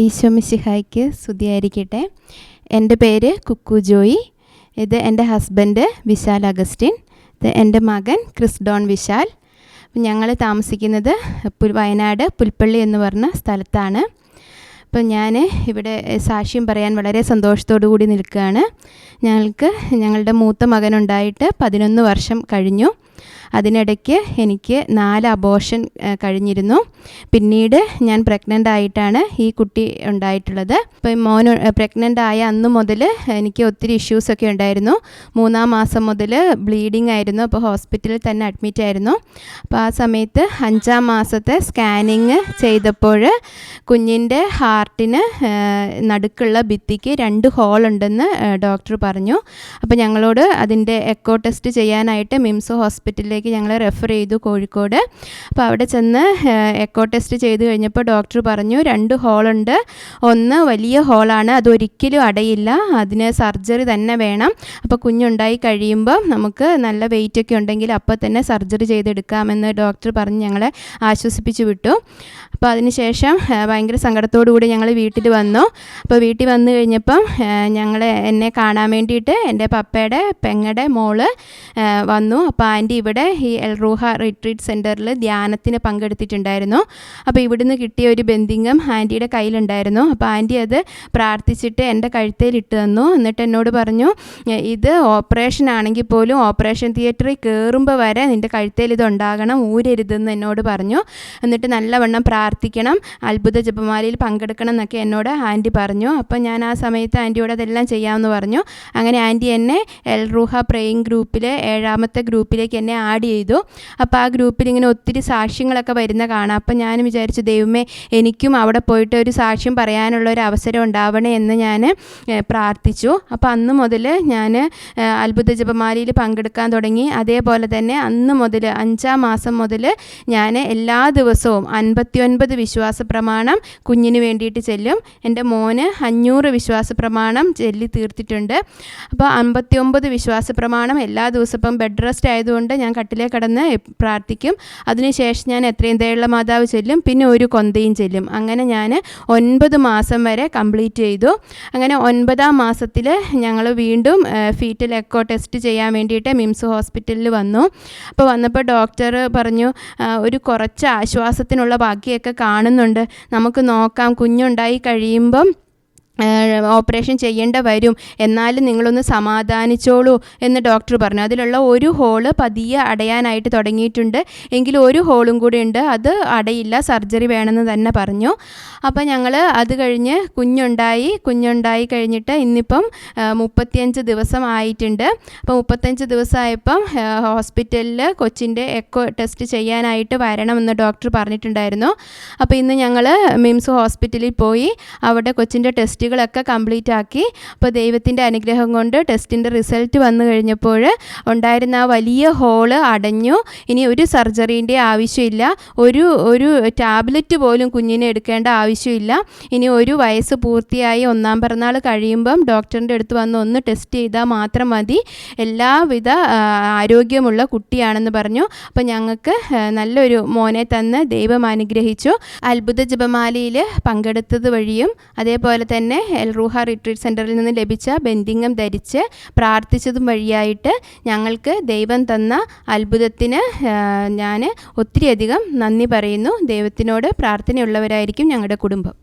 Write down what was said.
ഈശോമിശിഹായ്ക്ക് സ്തുതിയായിരിക്കട്ടെ. എന്റെ പേര് കുക്കു ജോയി. ഇത് എന്റെ ഹസ്ബൻഡ് വിശാൽ അഗസ്റ്റിൻ. ഇത് എന്റെ മകൻ ക്രിസ് ഡോൺ വിശാൽ. ഞങ്ങൾ താമസിക്കുന്നത് വയനാട് പുൽപ്പള്ളി എന്ന് പറഞ്ഞ സ്ഥലത്താണ്. അപ്പം ഞാൻ ഇവിടെ സാക്ഷ്യം പറയാൻ വളരെ സന്തോഷത്തോടു കൂടി നിൽക്കുകയാണ്. ഞങ്ങൾക്ക് ഞങ്ങളുടെ മൂത്ത മകനുണ്ടായിട്ട് പതിനൊന്ന് വർഷം കഴിഞ്ഞു. അതിനിടയ്ക്ക് എനിക്ക് നാല് അബോഷൻ കഴിഞ്ഞിരുന്നു. പിന്നീട് ഞാൻ പ്രഗ്നന്റ് ആയിട്ടാണ് ഈ കുട്ടി ഉണ്ടായിട്ടുള്ളത്. ഇപ്പം മോൻ പ്രഗ്നന്റ് ആയ അന്ന് മുതൽ എനിക്ക് ഒത്തിരി ഇഷ്യൂസൊക്കെ ഉണ്ടായിരുന്നു. മൂന്നാം മാസം മുതൽ ബ്ലീഡിങ് ആയിരുന്നു. അപ്പോൾ ഹോസ്പിറ്റലിൽ തന്നെ അഡ്മിറ്റ് ആയിരുന്നു. അപ്പോൾ ആ സമയത്ത് അഞ്ചാം മാസത്തെ സ്കാനിങ് ചെയ്തപ്പോൾ കുഞ്ഞിന്റെ ഹാർട്ടിന് നടുക്കുള്ള ഭിത്തിക്ക് രണ്ട് ഹോൾ ഉണ്ടെന്ന് ഡോക്ടർ പറഞ്ഞു. അപ്പോൾ ഞങ്ങളോട് അതിന്റെ എക്കോ ടെസ്റ്റ് ചെയ്യാനായിട്ട് മിംസ് ഹോസ്പിറ്റലിലേക്ക് ഞങ്ങളെ റെഫർ ചെയ്തു കോഴിക്കോട്. അപ്പോൾ അവിടെ ചെന്ന് എക്കോ ടെസ്റ്റ് ചെയ്ത് കഴിഞ്ഞപ്പോൾ ഡോക്ടർ പറഞ്ഞു രണ്ട് ഹോളുണ്ട് ഒന്ന് വലിയ ഹോളാണ് അതൊരിക്കലും അടയില്ല. അതിന് സർജറി തന്നെ വേണം. അപ്പോൾ കുഞ്ഞുണ്ടായി കഴിയുമ്പോൾ നമുക്ക് നല്ല വെയിറ്റ് ഒക്കെ ഉണ്ടെങ്കിൽ അപ്പോൾ തന്നെ സർജറി ചെയ്തെടുക്കാമെന്ന് ഡോക്ടർ പറഞ്ഞ് ഞങ്ങളെ ആശ്വസിപ്പിച്ചു വിട്ടു. അപ്പോൾ അതിനുശേഷം ഭയങ്കര സങ്കടത്തോടു കൂടി ഞങ്ങൾ വീട്ടിൽ വന്നു. അപ്പോൾ വീട്ടിൽ വന്നു കഴിഞ്ഞപ്പം ഞങ്ങൾ എന്നെ കാണാൻ വേണ്ടിയിട്ട് എന്റെ പപ്പയുടെ പെങ്ങടെ മോൾ വന്നു. അപ്പോൾ ആന്റി ഇവിടെ ഈ എൽറൂഹ റിട്രീറ്റ് സെന്ററിൽ ധ്യാനത്തിന് പങ്കെടുത്തിട്ടുണ്ടായിരുന്നു. അപ്പോൾ ഇവിടുന്ന് കിട്ടിയ ഒരു ബന്ധിങ്ങം ആന്റിയുടെ കയ്യിലുണ്ടായിരുന്നു. അപ്പോൾ ആന്റി അത് പ്രാർത്ഥിച്ചിട്ട് എന്റെ കഴുത്തേൽ ഇട്ട് തന്നു. എന്നിട്ട് എന്നോട് പറഞ്ഞു ഇത് ഓപ്പറേഷൻ ആണെങ്കിൽ പോലും ഓപ്പറേഷൻ തിയേറ്ററിൽ കയറുമ്പോൾ വരെ നിന്റെ കഴുത്തേൽ ഇത് ഉണ്ടാകണം ഊരരുതെന്ന് എന്നോട് പറഞ്ഞു. എന്നിട്ട് നല്ലവണ്ണം പ്രാർത്ഥിക്കണം അത്ഭുത ജപമാലയിൽ പങ്കെടുക്കണം എന്നൊക്കെ എന്നോട് ആന്റി പറഞ്ഞു. അപ്പോൾ ഞാൻ ആ സമയത്ത് ആന്റിയോട് അതെല്ലാം ചെയ്യാമെന്ന് പറഞ്ഞു. അങ്ങനെ ആന്റി എന്നെ എൽ റൂഹ പ്രേയിങ് ഗ്രൂപ്പിലെ ഏഴാമത്തെ ഗ്രൂപ്പിലേക്ക് എന്നെ ആഡ് ചെയ്തു അപ്പോൾ ആ ഗ്രൂപ്പിൽ ഇങ്ങനെ ഒത്തിരി സാക്ഷ്യങ്ങളൊക്കെ വരുന്ന കാണാം. അപ്പം ഞാൻ വിചാരിച്ചു ദൈവമേ എനിക്കും അവിടെ പോയിട്ട് ഒരു സാക്ഷ്യം പറയാനുള്ള ഒരു അവസരം ഉണ്ടാവണേ എന്ന് ഞാൻ പ്രാർത്ഥിച്ചു. അപ്പോൾ അന്ന് മുതൽ ഞാൻ അത്ഭുത ജപമാലയിൽ പങ്കെടുക്കാൻ തുടങ്ങി. അതേപോലെ തന്നെ അന്ന് മുതൽ അഞ്ചാം മാസം മുതൽ ഞാൻ എല്ലാ ദിവസവും അൻപത്തിയൊൻപത് വിശ്വാസ പ്രമാണം കുഞ്ഞിന് വേണ്ടിയിട്ട് ചെല്ലും. എന്റെ മോന് അഞ്ഞൂറ് വിശ്വാസ പ്രമാണം ചെല്ലി തീർത്തിട്ടുണ്ട്. അപ്പോൾ അമ്പത്തിയൊമ്പത് വിശ്വാസ പ്രമാണം എല്ലാ ദിവസവും ബെഡ് റെസ്റ്റ് ആയതുകൊണ്ട് ഞാൻ കട്ടിലേ കിടന്ന് പ്രാർത്ഥിക്കും. അതിനുശേഷം ഞാൻ എത്രയും ദയുള്ള മാതാവ് ചെല്ലും. പിന്നെ ഒരു കൊന്തയും ചെല്ലും. അങ്ങനെ ഞാൻ ഒൻപത് മാസം വരെ കംപ്ലീറ്റ് ചെയ്തു. അങ്ങനെ ഒൻപതാം മാസത്തിൽ ഞങ്ങൾ വീണ്ടും ഫീറ്റൽ എക്കോ ടെസ്റ്റ് ചെയ്യാൻ വേണ്ടിയിട്ട് മിംസ് ഹോസ്പിറ്റലിൽ വന്നു. അപ്പോൾ വന്നപ്പോൾ ഡോക്ടർ പറഞ്ഞു ഒരു കുറച്ച് ആശ്വാസത്തിനുള്ള ബാക്കിയൊക്കെ കാണുന്നുണ്ട്. നമുക്ക് നോക്കാം. കുഞ്ഞുണ്ടായി കഴിയുമ്പം ഓപ്പറേഷൻ ചെയ്യേണ്ട വരും. എന്നാലും നിങ്ങളൊന്ന് സമാധാനിച്ചോളൂ എന്ന് ഡോക്ടർ പറഞ്ഞു. അതിലുള്ള ഒരു ഹോൾ പതിയെ അടയാനായിട്ട് തുടങ്ങിയിട്ടുണ്ട്. എങ്കിലും ഒരു ഹോളും കൂടി ഉണ്ട്. അത് അടയില്ല. സർജറി വേണമെന്ന് തന്നെ പറഞ്ഞു. അപ്പോൾ ഞങ്ങൾ അത് കഴിഞ്ഞ് കുഞ്ഞുണ്ടായി. കുഞ്ഞുണ്ടായി കഴിഞ്ഞിട്ട് ഇന്നിപ്പം മുപ്പത്തിയഞ്ച് ദിവസം ആയിട്ടുണ്ട്. അപ്പോൾ മുപ്പത്തഞ്ച് ദിവസമായപ്പം ഹോസ്പിറ്റലിൽ കൊച്ചിന്റെ എക്കോ ടെസ്റ്റ് ചെയ്യാനായിട്ട് വരണമെന്ന് ഡോക്ടർ പറഞ്ഞിട്ടുണ്ടായിരുന്നു. അപ്പോൾ ഇന്ന് ഞങ്ങൾ മിംസ് ഹോസ്പിറ്റലിൽ പോയി. അവിടെ കൊച്ചിന്റെ ടെസ്റ്റ് ടെസ്റ്റുകളൊക്കെ കംപ്ലീറ്റ് ആക്കി. അപ്പോൾ ദൈവത്തിന്റെ അനുഗ്രഹം കൊണ്ട് ടെസ്റ്റിന്റെ റിസൾട്ട് വന്നു കഴിഞ്ഞപ്പോൾ ഉണ്ടായിരുന്ന ആ വലിയ ഹോൾ അടഞ്ഞു. ഇനി ഒരു സർജറീന്റെ ആവശ്യമില്ല. ഒരു ഒരു ടാബ്ലറ്റ് പോലും കുഞ്ഞിനെ എടുക്കേണ്ട ആവശ്യമില്ല. ഇനി ഒരു വയസ്സ് പൂർത്തിയായി ഒന്നാം പിറന്നാൾ കഴിയുമ്പം ഡോക്ടറിന്റെ അടുത്ത് വന്ന് ഒന്ന് ടെസ്റ്റ് ചെയ്താൽ മാത്രം മതി. എല്ലാവിധ ആരോഗ്യമുള്ള കുട്ടിയാണെന്ന് പറഞ്ഞു. അപ്പോൾ ഞങ്ങൾക്ക് നല്ലൊരു മോനെ തന്ന് ദൈവം അനുഗ്രഹിച്ചു. അത്ഭുത ജപമാലയിൽ പങ്കെടുത്തത് വഴിയും അതേപോലെ തന്നെ എൽ റൂഹ റിട്രീറ്റ് സെന്ററിൽ നിന്ന് ലഭിച്ച ബന്ധിങ്ങം ധരിച്ച് പ്രാർത്ഥിച്ചതും വഴിയായിട്ട് ഞങ്ങൾക്ക് ദൈവം തന്ന അത്ഭുതത്തിന് ഞാൻ ഒത്തിരിയധികം നന്ദി പറയുന്നു. ദൈവത്തിനോട് പ്രാർത്ഥനയുള്ളവരായിരിക്കും ഞങ്ങളുടെ കുടുംബം.